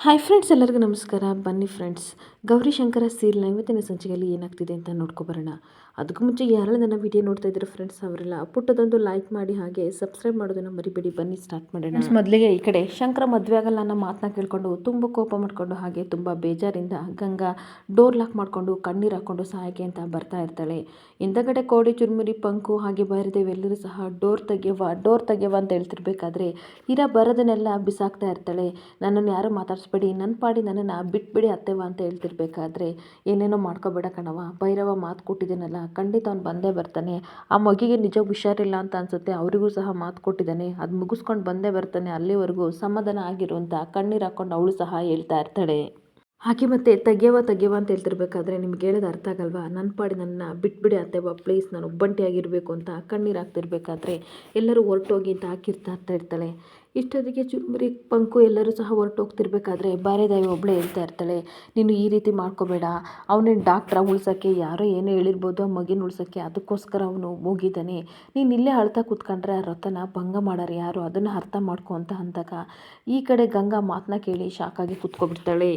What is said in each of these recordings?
Hi friends ಎಲ್ಲರಿಗೂ ನಮಸ್ಕಾರ. ಬನ್ನಿ ಫ್ರೆಂಡ್ಸ್ ಗೌರಿ ಶಂಕರ ಸೀರಿಯಲ್ನ ಇವತ್ತಿನ ಸಂಚಿಕೆಯಲ್ಲಿ ಏನಾಗ್ತಿದೆ ಅಂತ ನೋಡ್ಕೊಬರೋಣ ಅದಕ್ಕೂ ಮುಂಚೆ ಯಾರೆಲ್ಲ ನನ್ನ ವಿಡಿಯೋ ನೋಡ್ತಾ ಇದ್ದಾರೆ ಫ್ರೆಂಡ್ಸ್ ಅವರೆಲ್ಲ, ಪುಟ್ಟದೊಂದು ಲೈಕ್ ಮಾಡಿ ಹಾಗೆ ಸಬ್ಸ್ಕ್ರೈಬ್ ಮಾಡೋದನ್ನು ಮರಿಬೇಡಿ. ಬನ್ನಿ ಸ್ಟಾರ್ಟ್ ಮಾಡೋಣ. ಮೊದಲಿಗೆ ಈ ಕಡೆ ಶಂಕರ ಮದುವೆ ಆಗಲ್ಲ ಅನ್ನೋ ಮಾತನ್ನ ಕೇಳಿಕೊಂಡು ತುಂಬ ಕೋಪ ಮಾಡಿಕೊಂಡು ಹಾಗೆ ತುಂಬ ಬೇಜಾರಿಂದ ಗಂಗಾ ಡೋರ್ ಲಾಕ್ ಮಾಡಿಕೊಂಡು ಕಣ್ಣೀರು ಹಾಕ್ಕೊಂಡು ಸಹಾಯಕ್ಕೆ ಅಂತ ಬರ್ತಾ ಇರ್ತಾಳೆ. ಹಿಂದಗಡೆ ಕೋಡಿ, ಚುರುಮುರಿ, ಪಂಕು ಹಾಗೆ ಬೈರದೇವ್ ಎಲ್ಲರೂ ಸಹ ಡೋರ್ ತೆಗೆಯವ ಡೋರ್ ತೆಗೆಯವ ಅಂತ ಹೇಳ್ತಿರ್ಬೇಕಾದ್ರೆ ಇರ ಬರೋದನ್ನೆಲ್ಲ ಬಿಸಾಕ್ತಾ ಇರ್ತಾಳೆ. ನನ್ನನ್ನು ಯಾರು ಮಾತಾಡಿಸ್ಬೇಡಿ ನನ್ನ ಪಾಡಿ ನನ್ನನ್ನು ಬಿಟ್ಬಿಡಿ ಅತ್ತೆವ ಅಂತ ಹೇಳ್ತಿರ್ಬೇಕಾದ್ರೆ, ಏನೇನೋ ಮಾಡ್ಕೋಬೇಡ ಕಣವ ಭೈರವ ಮಾತು ಕೊಟ್ಟಿದ್ದೀನಲ್ಲ ಖಂಡಿತ ಅವ್ನು ಬಂದೇ ಬರ್ತಾನೆ. ಆ ಮಗಿಗೆ ನಿಜ ಹುಷಾರಿಲ್ಲ ಅಂತ ಅನ್ಸುತ್ತೆ, ಅವರಿಗೂ ಸಹ ಮಾತು ಕೊಟ್ಟಿದ್ದಾನೆ. ಅದು ಮುಗಿಸ್ಕೊಂಡು ಬಂದೇ ಬರ್ತಾನೆ ಅಲ್ಲಿವರೆಗೂ ಸಮಾಧಾನ ಆಗಿರುವಂಥ ಕಣ್ಣೀರು ಹಾಕ್ಕೊಂಡು ಅವಳು ಸಹ ಹೇಳ್ತಾ ಇರ್ತಾಳೆ. ಹಾಗೆ ಮತ್ತೆ ತೆಗೆಯವ ತೆಗೆಯವ ಅಂತ ಹೇಳ್ತಿರ್ಬೇಕಾದ್ರೆ ನಿಮ್ಗೆ ಹೇಳೋದು ಅರ್ಥ ಆಗಲ್ವಾ? ನನ್ನ ಪಾಡಿ ನನ್ನ ಬಿಟ್ಬಿಡಿ ಅತ್ತೆವ ಪ್ಲೀಸ್ ನಾನು ಒಬ್ಬಂಟಿಯಾಗಿರಬೇಕು ಅಂತ ಕಣ್ಣೀರು ಹಾಕ್ತಿರ್ಬೇಕಾದ್ರೆ ಎಲ್ಲರೂ ಹೊರಟೋಗಿ ಅಂತ ಹಾಕಿರ್ತಾ ಇರ್ತಾಳೆ. ಇಷ್ಟೊತ್ತಿಗೆ ಚುರುಮುರಿ ಪಂಕು ಎಲ್ಲರೂ ಸಹ ಹೊರಟೋಗ್ತಿರ್ಬೇಕಾದ್ರೆ ಬಾರೆದಾವಿ ಒಬ್ಬಳೇ ಹೇಳ್ತಾ ಇರ್ತಾಳೆ, ನೀನು ಈ ರೀತಿ ಮಾಡ್ಕೋಬೇಡ ಅವನೇನು ಡಾಕ್ಟ್ರ ಉಳ್ಸೋಕ್ಕೆ, ಯಾರೋ ಏನೋ ಹೇಳಿರ್ಬೋದು ಆ ಮಗಿನ ಉಳ್ಸೋಕ್ಕೆ, ಅದಕ್ಕೋಸ್ಕರ ಅವನು ಹೋಗಿದ್ದಾನೆ. ನೀನು ಇಲ್ಲೇ ಅಳ್ತಾ ಕೂತ್ಕೊಂಡ್ರೆ ಆ ರಥನ ಭಂಗ ಮಾಡೋರು ಯಾರು? ಅದನ್ನು ಅರ್ಥ ಮಾಡ್ಕೊ ಅಂತ ಅಂದಾಗ ಈ ಕಡೆ ಗಂಗಾ ಮಾತನ್ನ ಕೇಳಿ ಶಾಕಾಗಿ ಕೂತ್ಕೊಬಿಡ್ತಾಳೆ.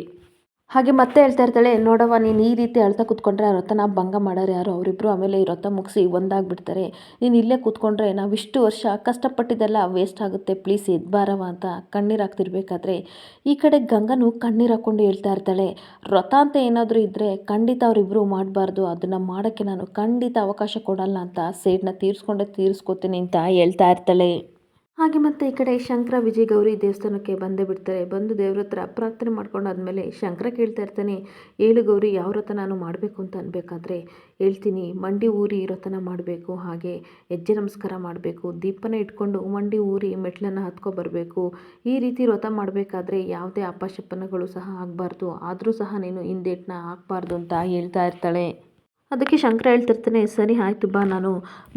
ಹಾಗೆ ಮತ್ತೆ ಹೇಳ್ತಾ ಇರ್ತಾಳೆ, ನೋಡವ್ವ, ನೀನು ಈ ರೀತಿ ಅಳ್ತಾ ಕೂತ್ಕೊಂಡ್ರೆ ಆ ರಥನ ಭಂಗ ಮಾಡೋರು ಯಾರು? ಅವರಿಬ್ಬರು ಆಮೇಲೆ ಈ ರಥ ಮುಗಿಸಿ ಒಂದಾಗ್ಬಿಡ್ತಾರೆ. ನೀನು ಇಲ್ಲೇ ಕೂತ್ಕೊಂಡ್ರೆ ನಾವು ಇಷ್ಟು ವರ್ಷ ಕಷ್ಟಪಟ್ಟಿದ್ದೆಲ್ಲ ವೇಸ್ಟ್ ಆಗುತ್ತೆ. ಪ್ಲೀಸ್ ಎದ್ಬಾರವ ಅಂತ ಕಣ್ಣೀರು ಹಾಕ್ತಿರ್ಬೇಕಾದ್ರೆ. ಈ ಕಡೆ ಗಂಗನು ಕಣ್ಣೀರು ಹಾಕ್ಕೊಂಡು ಹೇಳ್ತಾ ಇರ್ತಾಳೆ, ರಥ ಅಂತ ಏನಾದರೂ ಇದ್ದರೆ ಖಂಡಿತ ಅವರಿಬ್ಬರು ಮಾಡಬಾರ್ದು. ಅದನ್ನು ಮಾಡೋಕ್ಕೆ ನಾನು ಖಂಡಿತ ಅವಕಾಶ ಕೊಡಲ್ಲ ಅಂತ ಸೇಡ್ನ ತೀರಿಸ್ಕೊಂಡೇ ತೀರಿಸ್ಕೋತೀನಿ ಅಂತ ಹೇಳ್ತಾ ಇರ್ತಾಳೆ. ಹಾಗೆ ಮತ್ತು ಈ ಕಡೆ ಶಂಕರ ವಿಜಯ ಗೌರಿ ದೇವಸ್ಥಾನಕ್ಕೆ ಬಂದೇ ಬಿಡ್ತಾರೆ. ಬಂದು ದೇವ್ರ ಹತ್ರ ಪ್ರಾರ್ಥನೆ ಮಾಡ್ಕೊಂಡು ಆದಮೇಲೆ ಶಂಕರ ಕೇಳ್ತಾ ಇರ್ತಾನೆ, ಏಳು ಗೌರಿ, ಯಾವ ವ್ರತ ನಾನು ಮಾಡಬೇಕು ಅಂತ ಅನ್ಬೇಕಾದ್ರೆ? ಹೇಳ್ತೀನಿ, ಮಂಡಿ ಊರಿ ವ್ರತನ ಮಾಡಬೇಕು, ಹಾಗೆ ಹೆಜ್ಜೆ ನಮಸ್ಕಾರ ಮಾಡಬೇಕು, ದೀಪನ ಇಟ್ಕೊಂಡು ಮಂಡಿ ಊರಿ ಮೆಟ್ಲನ್ನು ಹತ್ಕೊ ಬರಬೇಕು. ಈ ರೀತಿ ವ್ರತ ಮಾಡಬೇಕಾದ್ರೆ ಯಾವುದೇ ಅಪಶಪನಗಳು ಸಹ ಆಗಬಾರ್ದು, ಆದರೂ ಸಹ ನೀನು ಹಿಂದೇಟ್ನ ಹಾಕ್ಬಾರ್ದು ಅಂತ ಹೇಳ್ತಾ ಇರ್ತಾಳೆ. ಅದಕ್ಕೆ ಶಂಕರ ಹೇಳ್ತಿರ್ತಾನೆ, ಸರಿ ಆಯಿತು ಬಾ ನಾನು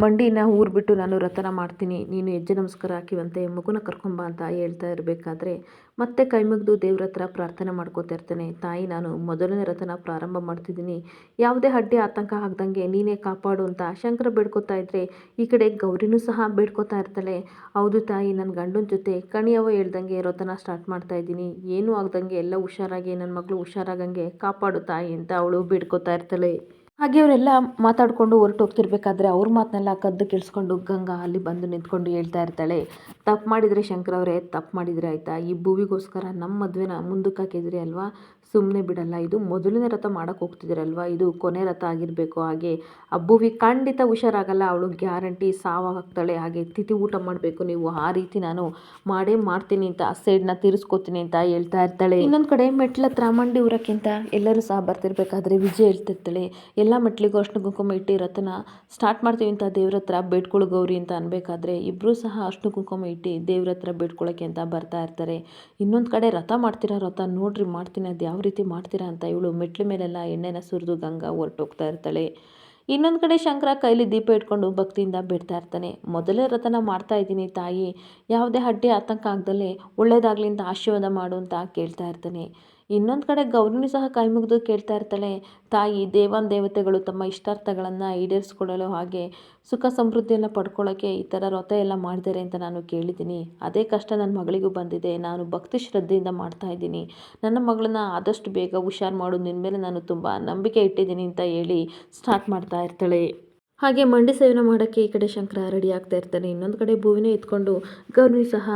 ಮಂಡಿನ ಊರ್ಬಿಟ್ಟು ನಾನು ರಥನ ಮಾಡ್ತೀನಿ, ನೀನು ಹೆಜ್ಜೆ ನಮಸ್ಕಾರ ಹಾಕಿವಂತೆ, ಮಗುನ ಕರ್ಕೊಂಬ ಅಂತ ಹೇಳ್ತಾ ಇರಬೇಕಾದ್ರೆ ಮತ್ತೆ ಕೈ ಮುಗಿದು ದೇವ್ರ ಹತ್ರ ಪ್ರಾರ್ಥನೆ ಮಾಡ್ಕೋತಾ ಇರ್ತಾನೆ. ತಾಯಿ, ನಾನು ಮೊದಲನೇ ರಥನ ಪ್ರಾರಂಭ ಮಾಡ್ತಿದ್ದೀನಿ, ಯಾವುದೇ ಅಡ್ಡಿ ಆತಂಕ ಆಗ್ದಂಗೆ ನೀನೇ ಕಾಪಾಡು ಅಂತ ಶಂಕರ ಬೇಡ್ಕೋತಾ ಇದ್ರೆ ಈ ಕಡೆ ಗೌರಿನೂ ಸಹ ಬೇಡ್ಕೋತಾ ಇರ್ತಾಳೆ. ಹೌದು ತಾಯಿ ನನ್ನ ಗಂಡನ ಜೊತೆ ಕಣಿಯವ ಹೇಳ್ದಂಗೆ ರಥನ ಸ್ಟಾರ್ಟ್ ಮಾಡ್ತಾ ಇದ್ದೀನಿ. ಏನೂ ಆಗ್ದಂಗೆ ಎಲ್ಲ ಹುಷಾರಾಗಿ ನನ್ನ ಮಗಳು ಹುಷಾರಾಗಂಗೆ ಕಾಪಾಡು ತಾಯಿ ಅಂತ ಅವಳು ಬೇಡ್ಕೋತಾ ಇರ್ತಾಳೆ. ಹಾಗೆ ಅವರೆಲ್ಲ ಮಾತಾಡಿಕೊಂಡು ಹೊರಟೋಗ್ತಿರ್ಬೇಕಾದ್ರೆ ಅವ್ರ ಮಾತನ್ನೆಲ್ಲ ಕದ್ದು ಕೇಳಿಸ್ಕೊಂಡು ಗಂಗಾ ಅಲ್ಲಿ ಬಂದು ನಿಂತ್ಕೊಂಡು ಹೇಳ್ತಾ ಇರ್ತಾಳೆ, ತಪ್ಪು ಮಾಡಿದರೆ ಶಂಕರ್ ಅವರೇ, ತಪ್ಪು ಮಾಡಿದರೆ ಆಯಿತಾ? ಈ ಭೂವಿಗೋಸ್ಕರ ನಮ್ಮ ಮದುವೆನ ಮುಂದಕ್ಕೆ ಹಾಕಿದ್ರಿ ಅಲ್ವಾ? ಸುಮ್ಮನೆ ಬಿಡಲ್ಲ. ಇದು ಮೊದಲನೇ ರಥ ಮಾಡೋಕೆ ಹೋಗ್ತಿದ್ದೀರಲ್ವ ಇದು ಕೊನೆ ರಥ ಆಗಿರಬೇಕು ಹಾಗೆ. ಅಬ್ಬುವಿ ಖಂಡಿತ ಹುಷಾರಾಗಲ್ಲ. ಅವಳು ಗ್ಯಾರಂಟಿ ಸಾವಾಗ್ತಾಳೆ. ಹಾಗೆ ತಿಥಿ ಊಟ ಮಾಡಬೇಕು ನೀವು. ಆ ರೀತಿ ನಾನು ಮಾಡೇ ಮಾಡ್ತೀನಿ ಅಂತ, ಆ ಸೈಡ್ನ ತೀರಿಸ್ಕೋತೀನಿ ಅಂತ ಹೇಳ್ತಾ ಇರ್ತಾಳೆ. ಇನ್ನೊಂದು ಕಡೆ ಮೆಟ್ಲ ತ್ರಾಮಂಡಿ ಮಂಡಿ ಊರಕ್ಕಿಂತ ಎಲ್ಲರೂ ಸಹ ಬರ್ತಿರ್ಬೇಕಾದ್ರೆ ವಿಜಯ ಹೇಳ್ತಿರ್ತಾಳೆ, ಎಲ್ಲ ಮೆಟ್ಲಿಗೂ ಅಷ್ಟು ಕುಂಕುಮ ಇಟ್ಟು ರಥನ ಸ್ಟಾರ್ಟ್ ಮಾಡ್ತೀವಿ ಅಂತ ದೇವ್ರ ಹತ್ರ ಬೇಡ್ಕೊಳ್ಳೋ ಗೌರಿ ಅಂತ ಅನ್ಬೇಕಾದ್ರೆ ಇಬ್ಬರೂ ಸಹ ಅಷ್ಟು ಕುಂಕುಮ ಇಟ್ಟು ದೇವ್ರ ಹತ್ರ ಬೇಡ್ಕೊಳ್ಳೋಕೆ ಅಂತ ಬರ್ತಾ ಇರ್ತಾರೆ. ಇನ್ನೊಂದು ಕಡೆ ರಥ ಮಾಡ್ತೀರಾ ರಥ ನೋಡ್ರಿ ಮಾಡ್ತೀನಿ. ಅದು ಯಾವ ರೀತಿ ಮಾಡ್ತೀರಾ ಅಂತ ಇವಳು ಮೆಟ್ಲ ಮೇಲೆಲ್ಲ ಎಣ್ಣೆನ ಸುರಿದು ಗಂಗಾ ಹೊರಟೋಗ್ತಾ ಇರ್ತಾಳೆ. ಇನ್ನೊಂದು ಕಡೆ ಶಂಕರ ಕೈಲಿ ದೀಪ ಇಟ್ಕೊಂಡು ಭಕ್ತಿಯಿಂದ ಬಿಡ್ತಾ ಇರ್ತಾನೆ. ಮೊದಲೇ ರಥನ ಮಾಡ್ತಾ ಇದ್ದೀನಿ ತಾಯಿ. ಯಾವುದೇ ಅಡ್ಡಿ ಆತಂಕ ಆಗದಲ್ಲೇ ಒಳ್ಳೇದಾಗಲಿ ಅಂತ ಆಶೀರ್ವಾದ ಮಾಡು ಅಂತ ಕೇಳ್ತಾ ಇರ್ತಾನೆ. ಇನ್ನೊಂದು ಕಡೆ ಗೌರಿನೂ ಸಹ ಕೈ ಮುಗಿದು ಕೇಳ್ತಾ ಇರ್ತಾಳೆ, ತಾಯಿ, ದೇವಾನ್ ದೇವತೆಗಳು ತಮ್ಮ ಇಷ್ಟಾರ್ಥಗಳನ್ನು ಈಡೇರಿಸ್ಕೊಳ್ಳಲು ಹಾಗೆ ಸುಖ ಸಮೃದ್ಧಿಯನ್ನು ಪಡ್ಕೊಳ್ಳೋಕ್ಕೆ ಈ ಥರ ವ್ರತ ಎಲ್ಲ ಮಾಡ್ತಾರೆ ಅಂತ ನಾನು ಕೇಳಿದ್ದೀನಿ. ಅದೇ ಕಷ್ಟ ನನ್ನ ಮಗಳಿಗೂ ಬಂದಿದೆ. ನಾನು ಭಕ್ತಿ ಶ್ರದ್ಧೆಯಿಂದ ಮಾಡ್ತಾ ಇದ್ದೀನಿ. ನನ್ನ ಮಗಳನ್ನ ಆದಷ್ಟು ಬೇಗ ಹುಷಾರು ಮಾಡು. ನಿನ್ನ ಮೇಲೆ ನಾನು ತುಂಬ ನಂಬಿಕೆ ಇಟ್ಟಿದ್ದೀನಿ, ಅಂತ ಹೇಳಿ ಸ್ಟಾರ್ಟ್ ಮಾಡ್ತಾ ಇರ್ತಾಳೆ. ಹಾಗೆ ಮಂಡಿ ಸೇವನೆ ಮಾಡೋಕ್ಕೆ ಈ ಕಡೆ ಶಂಕರ ರೆಡಿ ಆಗ್ತಾ ಇರ್ತಾನೆ. ಇನ್ನೊಂದು ಕಡೆ ಭೂವಿನೇ ಎತ್ಕೊಂಡು ಗೌರಿ ಸಹ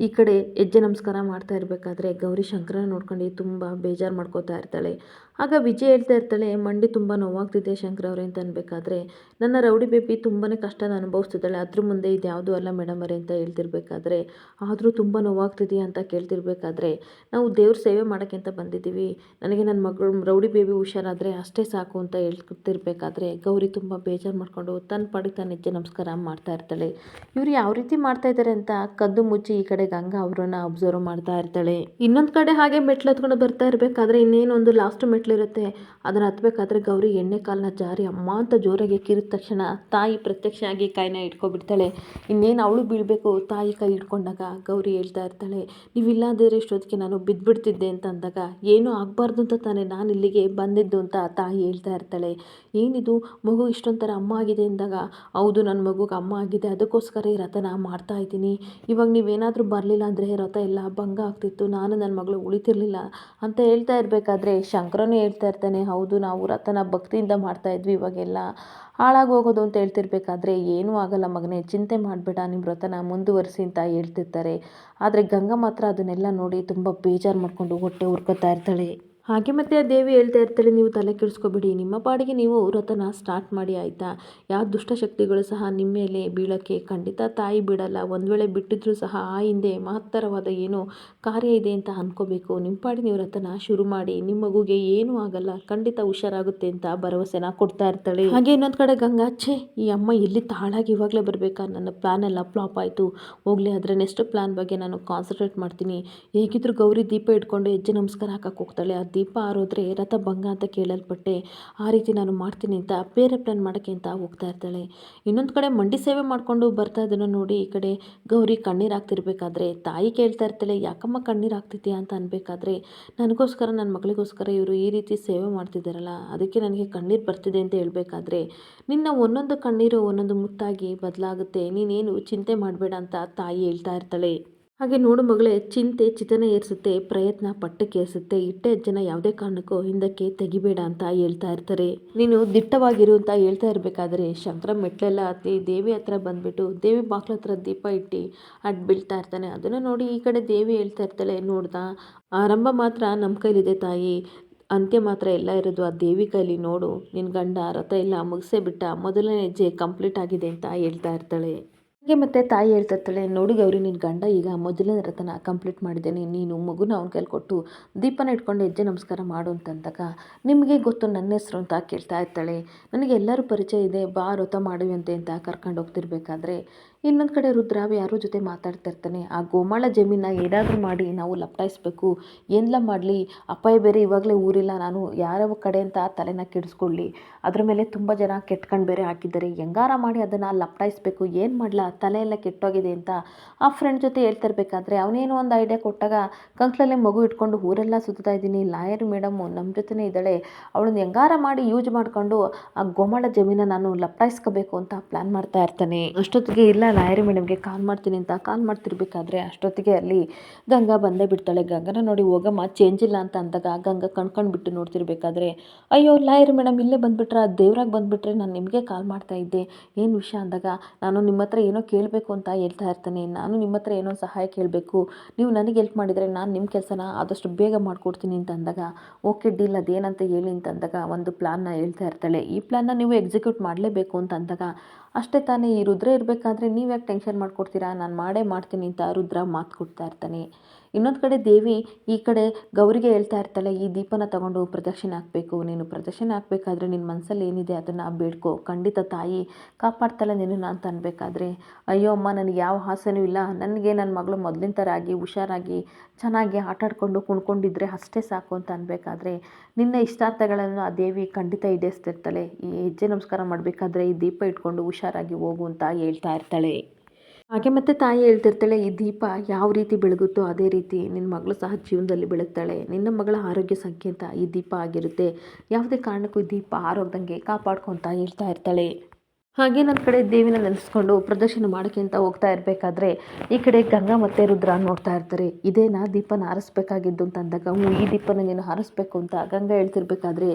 ಈ ಕಡೆ ಹೆಜ್ಜೆ ನಮಸ್ಕಾರ ಮಾಡ್ತಾ ಇರಬೇಕಾದ್ರೆ ಗೌರಿ ಶಂಕರನ ನೋಡ್ಕೊಂಡು ತುಂಬ ಬೇಜಾರು ಮಾಡ್ಕೋತಾ ಇರ್ತಾಳೆ. ಆಗ ವಿಜಯ್ ಹೇಳ್ತಾ ಇರ್ತಾಳೆ, ಮಂಡಿ ತುಂಬ ನೋವಾಗ್ತಿದೆ ಶಂಕರ ಅವರೇ ಅಂತ ಅನ್ಬೇಕಾದ್ರೆ, ನನ್ನ ರೌಡಿ ಬೇಬಿ ತುಂಬಾ ಕಷ್ಟನ ಅನುಭವಿಸ್ತಿದ್ದಾಳೆ. ಅದ್ರ ಮುಂದೆ ಇದು ಅಲ್ಲ ಮೇಡಮ್ ಅವರೇ ಅಂತ ಹೇಳ್ತಿರ್ಬೇಕಾದ್ರೆ, ಆದರೂ ತುಂಬ ನೋವಾಗ್ತಿದೆಯಾ ಅಂತ ಕೇಳ್ತಿರ್ಬೇಕಾದ್ರೆ, ನಾವು ದೇವ್ರ ಸೇವೆ ಮಾಡೋಕ್ಕೆ ಅಂತ ಬಂದಿದ್ದೀವಿ. ನನಗೆ ನನ್ನ ಮಗಳು ರೌಡಿ ಬೇಬಿ ಹುಷಾರಾದರೆ ಅಷ್ಟೇ ಸಾಕು ಅಂತ ಹೇಳ್ತಿರ್ಬೇಕಾದ್ರೆ ಗೌರಿ ತುಂಬ ಬೇಜಾರು ಮಾಡಿಕೊಂಡು ತನ್ನ ಪಾಡಿಗೆ ತನ್ನ ಹೆಜ್ಜೆ ನಮಸ್ಕಾರ ಮಾಡ್ತಾ ಇರ್ತಾಳೆ. ಇವ್ರು ಯಾವ ರೀತಿ ಮಾಡ್ತಾ ಇದ್ದಾರೆ ಅಂತ ಕದ್ದು ಮುಚ್ಚಿ ಈ ಕಡೆ ಗಂಗಾ ಅವರನ್ನ ಅಬ್ಸರ್ವ್ ಮಾಡ್ತಾ ಇರ್ತಾಳೆ. ಇನ್ನೊಂದು ಕಡೆ ಹಾಗೆ ಮೆಟ್ಲು ಹತ್ಕೊಂಡು ಬರ್ತಾ ಇರಬೇಕಾದ್ರೆ ಇನ್ನೇನೊಂದು ಲಾಸ್ಟ್ ಮೆಟ್ಲಿರುತ್ತೆ ಅದನ್ನು ಹತ್ಬೇಕಾದ್ರೆ ಗೌರಿ ಎಣ್ಣೆ ಕಾಲನ್ನ ಜಾರಿ ಅಮ್ಮ ಅಂತ ಜೋರಾಗಿ ಕಿರಿದ ತಕ್ಷಣ ತಾಯಿ ಪ್ರತ್ಯಕ್ಷ ಆಗಿ ಕೈನ ಇಟ್ಕೊಬಿಡ್ತಾಳೆ. ಇನ್ನೇನು ಅವಳು ಬೀಳಬೇಕು, ತಾಯಿ ಕೈ ಹಿಡ್ಕೊಂಡಾಗ ಗೌರಿ ಹೇಳ್ತಾ ಇರ್ತಾಳೆ ನೀವಿಲ್ಲದಿರೋ ಇಷ್ಟೊತ್ತಿಗೆ ನಾನು ಬಿದ್ದುಬಿಡ್ತಿದ್ದೆ ಅಂತ ಅಂದಾಗ ಏನೂ ಆಗಬಾರ್ದು ಅಂತ ತಾನೇ ನಾನು ಇಲ್ಲಿಗೆ ಬಂದಿದ್ದು ಅಂತ ತಾಯಿ ಹೇಳ್ತಾ ಇರ್ತಾಳೆ. ಏನಿದು, ಮಗು ಇಷ್ಟೊಂಥರ ಅಮ್ಮ ಆಗಿದೆ ಅಂದಾಗ, ಹೌದು ನನ್ನ ಮಗುಗೆ ಅಮ್ಮ ಆಗಿದೆ, ಅದಕ್ಕೋಸ್ಕರ ಈ ರಥನ ಮಾಡ್ತಾ ಇದ್ದೀನಿ. ಇವಾಗ ನೀವೇನಾದರೂ ಬರಲಿಲ್ಲ ಅಂದರೆ ರಥ ಎಲ್ಲ ಭಂಗ ಆಗ್ತಿತ್ತು, ನಾನು ನನ್ನ ಮಗಳು ಉಳಿತಿರಲಿಲ್ಲ ಅಂತ ಹೇಳ್ತಾ ಇರಬೇಕಾದ್ರೆ ಶಂಕರನೇ ಹೇಳ್ತಾ ಇರ್ತಾನೆ, ಹೌದು, ನಾವು ರಥನ ಭಕ್ತಿಯಿಂದ ಮಾಡ್ತಾ ಇದ್ವಿ ಇವಾಗೆಲ್ಲ. ಹಾಳಾಗಿ ಹೋಗೋದು ಅಂತ ಹೇಳ್ತಿರ್ಬೇಕಾದ್ರೆ ಏನೂ ಆಗಲ್ಲ ಮಗನೇ, ಚಿಂತೆ ಮಾಡಬೇಡ ನಿಮ್ಮ ವ್ರತನ ಮುಂದುವರಿಸಿ ಅಂತ ಹೇಳ್ತಿರ್ತಾರೆ. ಆದರೆ ಗಂಗಾ ಮಾತ್ರ ಅದನ್ನೆಲ್ಲ ನೋಡಿ ತುಂಬ ಬೇಜಾರು ಮಾಡಿಕೊಂಡು ಹೊಟ್ಟೆ ಉರ್ಕೋತಾ ಇರ್ತಾಳೆ. ಹಾಗೆ ಮತ್ತೆ ಆ ದೇವಿ ಹೇಳ್ತಾ ಇರ್ತಾರೆ ನೀವು ತಲೆ ಕೆಡಿಸ್ಕೋಬೇಡಿ, ನಿಮ್ಮ ಪಾಡಿಗೆ ನೀವು ವ್ರತನ ಸ್ಟಾರ್ಟ್ ಮಾಡಿ, ಆಯಿತಾ? ಯಾವ ದುಷ್ಟಶಕ್ತಿಗಳು ಸಹ ನಿಮ್ಮ ಮೇಲೆ ಬೀಳೋಕ್ಕೆ ಖಂಡಿತ ತಾಯಿ ಬಿಡಲ್ಲ. ಒಂದು ವೇಳೆ ಬಿಟ್ಟಿದ್ರೂ ಸಹ ಆ ಹಿಂದೆ ಮಹತ್ತರವಾದ ಏನು ಕಾರ್ಯ ಇದೆ ಅಂತ ಅನ್ಕೋಬೇಕು. ನಿಮ್ಮ ಪಾಡಿ ನೀವು ವ್ರತನ ಶುರು ಮಾಡಿ ನಿಮ್ಮ ಮಗುಗೆ ಏನೂ ಆಗಲ್ಲ. ಖಂಡಿತ ಹುಷಾರಾಗುತ್ತೆ ಅಂತ ಭರವಸೆನ ಕೊಡ್ತಾ ಇರ್ತಾಳೆ. ಹಾಗೆ ಇನ್ನೊಂದು ಕಡೆ ಗಂಗಾ, ಛೇ, ಈ ಅಮ್ಮ ಎಲ್ಲಿ ತಾಳಾಗಿ ಇವಾಗಲೇ ಬರಬೇಕಾ? ನನ್ನ ಪ್ಲ್ಯಾನ್ ಎಲ್ಲ ಫ್ಲಾಪ್ ಆಯಿತು. ಹೋಗಲಿ, ಆದರೆ ನೆಕ್ಸ್ಟ್ ಪ್ಲ್ಯಾನ್ ಬಗ್ಗೆ ನಾನು ಕಾನ್ಸಂಟ್ರೇಟ್ ಮಾಡ್ತೀನಿ. ಹೇಗಿದ್ರು ಗೌರಿ ದೀಪ ಇಟ್ಕೊಂಡು ಹೆಜ್ಜೆ ನಮಸ್ಕಾರ ಹಾಕಕ್ಕೆ ಹೋಗ್ತಾಳೆ. ಆ ದೀಪ ಆರೋದ್ರೆ ರಥ ಭಂಗ ಅಂತ ಕೇಳಲ್ಪಟ್ಟೆ. ಆ ರೀತಿ ನಾನು ಮಾಡ್ತೀನಿ ಅಂತ ಬೇರೆ ಪ್ಲಾನ್ ಮಾಡೋಕ್ಕೆ ಅಂತ ಹೋಗ್ತಾ ಇರ್ತಾಳೆ. ಇನ್ನೊಂದು ಕಡೆ ಮಂಡಿ ಸೇವೆ ಮಾಡಿಕೊಂಡು ಬರ್ತಾ ಇದನ್ನು ನೋಡಿ ಈ ಕಡೆ ಗೌರಿ ಕಣ್ಣೀರು ಹಾಕ್ತಿರ್ಬೇಕಾದ್ರೆ ತಾಯಿ ಕೇಳ್ತಾ ಇರ್ತಾಳೆ, ಯಾಕಮ್ಮ ಕಣ್ಣೀರು ಹಾಕ್ತಿದ್ಯಾ? ಅಂತ ಅನ್ಬೇಕಾದ್ರೆ, ನನಗೋಸ್ಕರ ನನ್ನ ಮಗಳಿಗೋಸ್ಕರ ಇವರು ಈ ರೀತಿ ಸೇವೆ ಮಾಡ್ತಿದ್ದಾರಲ್ಲ ಅದಕ್ಕೆ ನನಗೆ ಕಣ್ಣೀರು ಬರ್ತಿದೆ ಅಂತ ಹೇಳಬೇಕಾದ್ರೆ, ನಿನ್ನ ಒಂದೊಂದು ಕಣ್ಣೀರು ಒಂದೊಂದು ಮುತ್ತಾಗಿ ಬದಲಾಗುತ್ತೆ, ನೀನೇನು ಚಿಂತೆ ಮಾಡಬೇಡ ಅಂತ ತಾಯಿ ಹೇಳ್ತಾ ಇರ್ತಾಳೆ. ಹಾಗೆ ನೋಡು ಮಗಳೇ, ಚಿಂತೆ ಚಿತನ ಏರಿಸುತ್ತೆ, ಪ್ರಯತ್ನ ಪಟ್ಟಕ್ಕೆ ಏರಿಸುತ್ತೆ ಇಟ್ಟೆ ಅಜ್ಜನ ಯಾವುದೇ ಕಾರಣಕ್ಕೂ ಹಿಂದಕ್ಕೆ ತೆಗಿಬೇಡ ಅಂತ ಹೇಳ್ತಾ ಇರ್ತಾರೆ. ನೀನು ದಿಟ್ಟವಾಗಿರು ಅಂತ ಹೇಳ್ತಾ ಇರಬೇಕಾದ್ರೆ ಶಂಕರ ಮೆಟ್ಲೆಲ್ಲ ಹತ್ತಿ ದೇವಿ ಹತ್ರ ಬಂದ್ಬಿಟ್ಟು ದೇವಿ ಬಾಕ್ಲ ಹತ್ರ ದೀಪ ಇಟ್ಟು ಅಡ್ ಬೀಳ್ತಾ ಇರ್ತಾನೆ. ಅದನ್ನು ನೋಡಿ ಈ ಕಡೆ ದೇವಿ ಹೇಳ್ತಾ ಇರ್ತಾಳೆ, ನೋಡ್ದಾ? ಆರಂಭ ಮಾತ್ರ ನಮ್ಮ ಕೈಲಿದೆ ತಾಯಿ. ಅಂತ್ಯ ಮಾತ್ರ ಎಲ್ಲ ಇರೋದು ಆ ದೇವಿ ಕೈಲಿ ನೋಡು. ನಿನ್ನ ಗಂಡ ರಥ ಎಲ್ಲ ಮುಗಿಸೇ ಬಿಟ್ಟ. ಮೊದಲನೇ ಹೆಜ್ಜೆ ಕಂಪ್ಲೀಟ್ ಆಗಿದೆ ಅಂತ ಹೇಳ್ತಾ ಇರ್ತಾಳೆ. ಹಾಗೆ ಮತ್ತೆ ತಾಯಿ ಹೇಳ್ತಾ ಇರ್ತಾಳೆ ನೋಡಿ ಗೌರಿ ನಿನ್ನ ಗಂಡ ಈಗ ಮೊದಲನೇ ರಥನ ಕಂಪ್ಲೀಟ್ ಮಾಡಿದ್ದೇನೆ. ನೀನು ಮಗುನ ಅವ್ನ ಕೈಲಿ ಕೊಟ್ಟು ದೀಪನ ಇಟ್ಕೊಂಡು ಹೆಜ್ಜೆ ನಮಸ್ಕಾರ ಮಾಡು ಅಂತಂದಾಗ ನಿಮಗೆ ಗೊತ್ತು ನನ್ನ ಹೆಸರು ಅಂತ ಕೇಳ್ತಾ ಇರ್ತಾಳೆ. ನನಗೆ ಎಲ್ಲರೂ ಪರಿಚಯ ಇದೆ, ಬಾ ವ್ರತ ಮಾಡುವಂತೆ ಅಂತ ಕರ್ಕೊಂಡು ಹೋಗ್ತಿರ್ಬೇಕಾದ್ರೆ ಇನ್ನೊಂದು ಕಡೆ ರುದ್ರಾವ್ ಯಾರೋ ಜೊತೆ ಮಾತಾಡ್ತಾ ಇರ್ತಾನೆ. ಆ ಗೋಮಾಳ ಜಮೀನ ಏನಾದರೂ ಮಾಡಿ ನಾವು ಲಪ್ಟಾಯಿಸ್ಬೇಕು. ಏನೆಲ್ಲ ಮಾಡಲಿ? ಅಪಾಯ ಬೇರೆ ಇವಾಗಲೇ ಊರಿಲ್ಲ. ನಾನು ಯಾರ್ಯಾವ ಕಡೆ ಅಂತ ತಲೆನ ಕೆಡಿಸ್ಕೊಳ್ಳಿ. ಅದ್ರ ಮೇಲೆ ತುಂಬ ಜನ ಕೆಟ್ಕೊಂಡು ಬೇರೆ ಹಾಕಿದ್ದಾರೆ. ಹೆಂಗಾರ ಮಾಡಿ ಅದನ್ನು ಲಪ್ಟಾಯಿಸ್ಬೇಕು. ಏನು ಮಾಡಲ? ತಲೆ ಎಲ್ಲ ಕೆಟ್ಟೋಗಿದೆ ಅಂತ ಆ ಫ್ರೆಂಡ್ ಜೊತೆ ಹೇಳ್ತಾ ಇರಬೇಕಾದ್ರೆ ಅವನೇನೋ ಒಂದು ಐಡಿಯಾ ಕೊಟ್ಟಾಗ ಕಂಕ್ಲಲ್ಲಿ ಮಗು ಇಟ್ಕೊಂಡು ಊರೆಲ್ಲ ಸುತ್ತಾ ಇದ್ದೀನಿ. ಲಾಯರ್ ಮೇಡಮ್ ನಮ್ಮ ಜೊತೆನೇ ಇದ್ದಾಳೆ. ಅವಳನ್ನ ಹೆಂಗಾರ ಮಾಡಿ ಯೂಸ್ ಮಾಡಿಕೊಂಡು ಆ ಗೋಮಾಳ ಜಮೀನ ನಾನು ಲಪ್ಟಾಯಿಸ್ಕೋಬೇಕು ಅಂತ ಪ್ಲ್ಯಾನ್ ಮಾಡ್ತಾ ಇರ್ತಾನೆ. ಅಷ್ಟೊತ್ತಿಗೆ ಇಲ್ಲ ಲಾಯರಿ ಮೇಡಮ್ಗೆ ಕಾಲ್ ಮಾಡ್ತೀನಿ ಅಂತ ಕಾಲ್ ಮಾಡ್ತಿರ್ಬೇಕಾದ್ರೆ ಅಷ್ಟೊತ್ತಿಗೆ ಅಲ್ಲಿ ಗಂಗಾ ಬಂದೇ ಬಿಡ್ತಾಳೆ. ಗಂಗನ ನೋಡಿ ಹೋಗಮ್ಮ ಚೇಂಜ್ ಇಲ್ಲ ಅಂತ ಅಂದಾಗ ಗಂಗಾ ಕಣ್ಕೊಂಡ್ಬಿಟ್ಟು ನೋಡ್ತಿರ್ಬೇಕಾದ್ರೆ, ಅಯ್ಯೋ ಲಾಯರ್ ಮೇಡಮ್ ಇಲ್ಲೇ ಬಂದುಬಿಟ್ರೆ? ದೇವ್ರಾಗ ಬಂದುಬಿಟ್ರೆ ನಾನು ನಿಮಗೆ ಕಾಲ್ ಮಾಡ್ತಾ ಇದ್ದೆ. ಏನು ವಿಷಯ ಅಂದಾಗ, ನಾನು ನಿಮ್ಮ ಹತ್ರ ಏನೋ ಕೇಳಬೇಕು ಅಂತ ಹೇಳ್ತಾ ಇರ್ತಾನೆ. ನಾನು ನಿಮ್ಮ ಹತ್ರ ಏನೋ ಸಹಾಯ ಕೇಳಬೇಕು. ನೀವು ನನಗೆ ಹೆಲ್ಪ್ ಮಾಡಿದರೆ ನಾನು ನಿಮ್ಮ ಕೆಲಸನ ಆದಷ್ಟು ಬೇಗ ಮಾಡಿಕೊಡ್ತೀನಿ. ಅಂತ ಅಂದಾಗ, ಓಕೆ, ಡೀಲ್ ಅದೇನಂತ ಹೇಳಿ. ಅಂತ ಅಂದಾಗ, ಒಂದು ಪ್ಲ್ಯಾನ್ನ ಹೇಳ್ತಾ ಇರ್ತಾಳೆ. ಈ ಪ್ಲ್ಯಾನ್ನ ನೀವು ಎಕ್ಸಿಕ್ಯೂಟ್ ಮಾಡಲೇಬೇಕು ಅಂತ ಅಂದಾಗ ಅಷ್ಟೇ ತಾನೇ, ಈ ರುದ್ರ ಇರಬೇಕಾದ್ರೆ ನೀವು ಯಾಕೆ ಟೆನ್ಷನ್ ಮಾಡ್ಕೊಡ್ತೀರಾ? ನಾನು ಮಾಡೇ ಮಾಡ್ತೀನಿ ಅಂತ ರುದ್ರ ಮಾತು ಕೊಡ್ತಾ ಇರ್ತಾನೆ. ಇನ್ನೊಂದು ಕಡೆ ದೇವಿ ಈ ಕಡೆ ಗೌರಿಗೆ ಹೇಳ್ತಾ ಇರ್ತಾಳೆ, ಈ ದೀಪನ ತಗೊಂಡು ಪ್ರದಕ್ಷಿಣೆ ಹಾಕಬೇಕು, ನೀನು ಪ್ರದಕ್ಷಿಣೆ ಹಾಕಬೇಕಾದ್ರೆ ನಿನ್ನ ಮನಸ್ಸಲ್ಲಿ ಏನಿದೆ ಅದನ್ನು ಬೇಡ್ಕೊ, ಖಂಡಿತ ತಾಯಿ ಕಾಪಾಡ್ತಾಳೆ ನಿನ್ನನ್ನು ಅಂತ ಅನ್ಬೇಕಾದ್ರೆ. ಅಯ್ಯೋ ಅಮ್ಮ, ನನಗೆ ಯಾವ ಹಾಸನೂ ಇಲ್ಲ, ನನಗೆ ನನ್ನ ಮಗಳು ಮೊದಲಿನ ಥರ ಆಗಿ ಹುಷಾರಾಗಿ, ಚೆನ್ನಾಗಿ ಆಟಾಡ್ಕೊಂಡು ಕುಣ್ಕೊಂಡಿದ್ರೆ ಅಷ್ಟೇ ಸಾಕು ಅಂತ ಅನ್ಬೇಕಾದ್ರೆ, ನಿನ್ನ ಇಷ್ಟಾರ್ಥಗಳನ್ನು ಆ ದೇವಿ ಖಂಡಿತ ಈಡೇರಿಸ್ತಿರ್ತಾಳೆ. ಈ ಹೆಜ್ಜೆ ನಮಸ್ಕಾರ ಮಾಡಬೇಕಾದ್ರೆ ಈ ದೀಪ ಇಟ್ಕೊಂಡು ಹುಷಾರಾಗಿ ಹೋಗು ಅಂತ ಹೇಳ್ತಾ ಇರ್ತಾಳೆ. ಹಾಗೆ ಮತ್ತೆ ತಾಯಿ ಹೇಳ್ತಿರ್ತಾಳೆ, ಈ ದೀಪ ಯಾವ ರೀತಿ ಬೆಳಗುತ್ತೋ ಅದೇ ರೀತಿ ನಿನ್ನ ಮಗಳು ಸಹ ಜೀವನದಲ್ಲಿ ಬೆಳಗ್ತಾಳೆ. ನಿನ್ನ ಮಗಳ ಆರೋಗ್ಯ ಸಂಕೇತ ಈ ದೀಪ ಆಗಿರುತ್ತೆ. ಯಾವುದೇ ಕಾರಣಕ್ಕೂ ದೀಪ ಆರೋಗ್ಯದಂಗೆ ಕಾಪಾಡ್ಕೊತಾ ಹೇಳ್ತಾ ಇರ್ತಾಳೆ. ಹಾಗೆ ನನ್ನ ಕಡೆ ದೇವಿನ ನೆನೆಸ್ಕೊಂಡು ಪ್ರದರ್ಶನ ಮಾಡೋಕ್ಕಿಂತ ಹೋಗ್ತಾ ಇರಬೇಕಾದ್ರೆ ಈ ಕಡೆ ಗಂಗಾ ಮತ್ತೆ ರುದ್ರ ನೋಡ್ತಾ ಇರ್ತಾರೆ. ಇದೇನಾ? ದೀಪನ ಆರಿಸ್ಬೇಕಾಗಿದ್ದು ಅಂತ ಅಂದಾಗ, ಹ್ಞೂ, ಈ ದೀಪನ ನೀನು ಹಾರಿಸ್ಬೇಕು ಅಂತ ಗಂಗಾ ಹೇಳ್ತಿರ್ಬೇಕಾದ್ರೆ,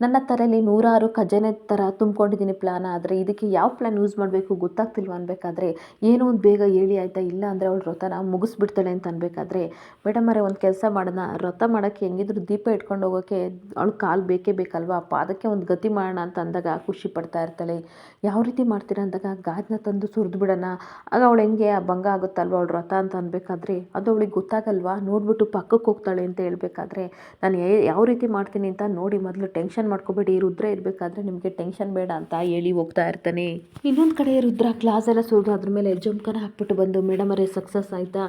ನನ್ನ ತಲೆಯಲ್ಲಿ ನೂರಾರು ಖಜಾನೆ ಥರ ತುಂಬ್ಕೊಂಡಿದ್ದೀನಿ ಪ್ಲ್ಯಾನ್ ಆದರೆ ಇದಕ್ಕೆ ಯಾವ ಪ್ಲ್ಯಾನ್ ಯೂಸ್ ಮಾಡಬೇಕು ಗೊತ್ತಾಗ್ತಿಲ್ವ ಅನ್ಬೇಕಾದ್ರೆ, ಏನೋ ಒಂದು ಬೇಗ ಹೇಳಿ ಆಯಿತಾ? ಇಲ್ಲ ಅಂದರೆ ಅವಳು ವ್ರತನ ಮುಗಿಸ್ಬಿಡ್ತಾಳೆ ಅಂತ ಅನ್ಬೇಕಾದ್ರೆ, ಮೇಡಮ್ ಅವರೇ, ಒಂದು ಕೆಲಸ ಮಾಡೋಣ. ವ್ರತ ಮಾಡೋಕ್ಕೆ ಹೆಂಗಿದ್ರು ದೀಪ ಇಟ್ಕೊಂಡು ಹೋಗೋಕ್ಕೆ ಅವಳು ಕಾಲು ಬೇಕೇ ಬೇಕಲ್ವಾ? ಅದಕ್ಕೆ ಒಂದು ಗತಿ ಮಾಡೋಣ ಅಂತ ಅಂದಾಗ ಖುಷಿ ಪಡ್ತಾ ಇರ್ತಾಳೆ. ಯಾವ ರೀತಿ ಮಾಡ್ತೀರ ಅಂದಾಗ ಗಾಜನ್ನ ತಂದು ಸುರಿದು ಬಿಡೋಣ. ಆಗ ಅವಳು ಹೆಂಗೆ, ಆ ಭಂಗ ಆಗುತ್ತಲ್ವ ಅವಳು ವ್ರತ ಅಂತ ಅನ್ಬೇಕಾದ್ರೆ? ಅದು ಅವಳಿಗೆ ಗೊತ್ತಾಗಲ್ವಾ? ನೋಡ್ಬಿಟ್ಟು ಪಕ್ಕಕ್ಕೆ ಹೋಗ್ತಾಳೆ ಅಂತ ಹೇಳ್ಬೇಕಾದ್ರೆ, ನಾನು ಯಾವ ರೀತಿ ಮಾಡ್ತೀನಿ ಅಂತ ನೋಡಿ ಮೊದಲು ಟೆನ್ಷನ್ ಮಾಡ್ಕೋಬೇಡಿ. ರುದ್ರ ಇರಬೇಕಾದ್ರೆ ನಿಮಗೆ ಟೆನ್ಷನ್ ಬೇಡ ಅಂತ ಹೇಳಿ ಹೋಗ್ತಾ ಇರ್ತಾನೆ. ಇನ್ನೊಂದು ಕಡೆ ರುದ್ರ ಗ್ಲಾಸ್ ಎಲ್ಲ ಸುರಿದು ಅದ್ರ ಮೇಲೆ ಜಂಕನ ಹಾಕ್ಬಿಟ್ಟು ಬಂದು ಮೇಡಮ್ ಅವರೇ ಸಕ್ಸಸ್ ಆಯಿತಾ?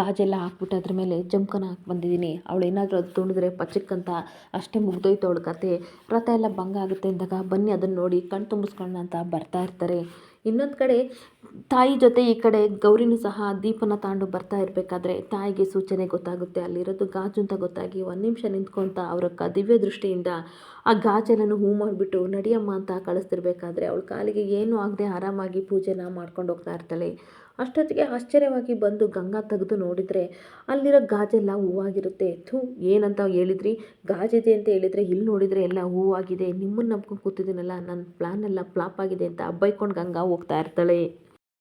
ಗಾಜೆಲ್ಲ ಹಾಕ್ಬಿಟ್ಟು ಅದ್ರ ಮೇಲೆ ಜಂಕನ ಹಾಕಿ ಬಂದಿದ್ದೀನಿ. ಅವಳು ಏನಾದರೂ ಅದು ತೊಂಡಿದ್ರೆ ಪಚಕ್ಕಂತ ಅಷ್ಟೇ ಮುಗ್ದೋಯ್ತು ಅವಳ ಕತೆ. ವ್ರತ ಎಲ್ಲ ಭಂಗ ಆಗುತ್ತೆ ಅಂದಾಗ ಬನ್ನಿ ಅದನ್ನು ನೋಡಿ, ಕಣ್ ತುಂಬಿಸ್ಕೊಳ್ಳೋಣ ಅಂತ ಬರ್ತಾ ಇರ್ತಾರೆ. ಇನ್ನೊಂದು ಕಡೆ ತಾಯಿ ಜೊತೆ ಈ ಕಡೆ ಗೌರಿನೂ ಸಹ ದೀಪನ ತಾಂಡು ಬರ್ತಾ ಇರಬೇಕಾದ್ರೆ ತಾಯಿಗೆ ಸೂಚನೆ ಗೊತ್ತಾಗುತ್ತೆ. ಅಲ್ಲಿರೋದು ಗಾಜು ಅಂತ ಗೊತ್ತಾಗಿ ಒಂದು ನಿಮಿಷ ನಿಂತ್ಕೊತ ಅವರ ಕ ದಿವ್ಯ ದೃಷ್ಟಿಯಿಂದ ಆ ಗಾಜೆಲ್ಲನೂ ಹೂ ಮಾಡಿಬಿಟ್ಟು, ನಡಿಯಮ್ಮ ಅಂತ ಕಳಿಸ್ತಿರ್ಬೇಕಾದ್ರೆ ಅವಳ ಕಾಲಿಗೆ ಏನೂ ಆಗದೆ ಆರಾಮಾಗಿ ಪೂಜೆನ ಮಾಡ್ಕೊಂಡು ಹೋಗ್ತಾ ಇರ್ತಾಳೆ. ಅಷ್ಟೊತ್ತಿಗೆ ಆಶ್ಚರ್ಯವಾಗಿ ಬಂದು ಗಂಗಾ ತೆಗೆದು ನೋಡಿದರೆ ಅಲ್ಲಿರೋ ಗಾಜೆಲ್ಲ ಹೂವಾಗಿರುತ್ತೆ. ಥೂ, ಏನಂತ ಹೇಳಿದ್ರಿ? ಗಾಜಿದೆ ಅಂತ ಹೇಳಿದರೆ ಇಲ್ಲಿ ನೋಡಿದರೆ ಎಲ್ಲ ಹೂವಾಗಿದೆ. ನಿಮ್ಮನ್ನು ನಂಬ್ಕೊಂಡು ಕೂತಿದ್ದೀನಲ್ಲ. ನನ್ನ ಪ್ಲ್ಯಾನೆಲ್ಲ ಫ್ಲಾಪ್ ಆಗಿದೆ ಅಂತ ಬೈಕೊಂಡು ಗಂಗಾ ಹೋಗ್ತಾ ಇರ್ತಾಳೆ.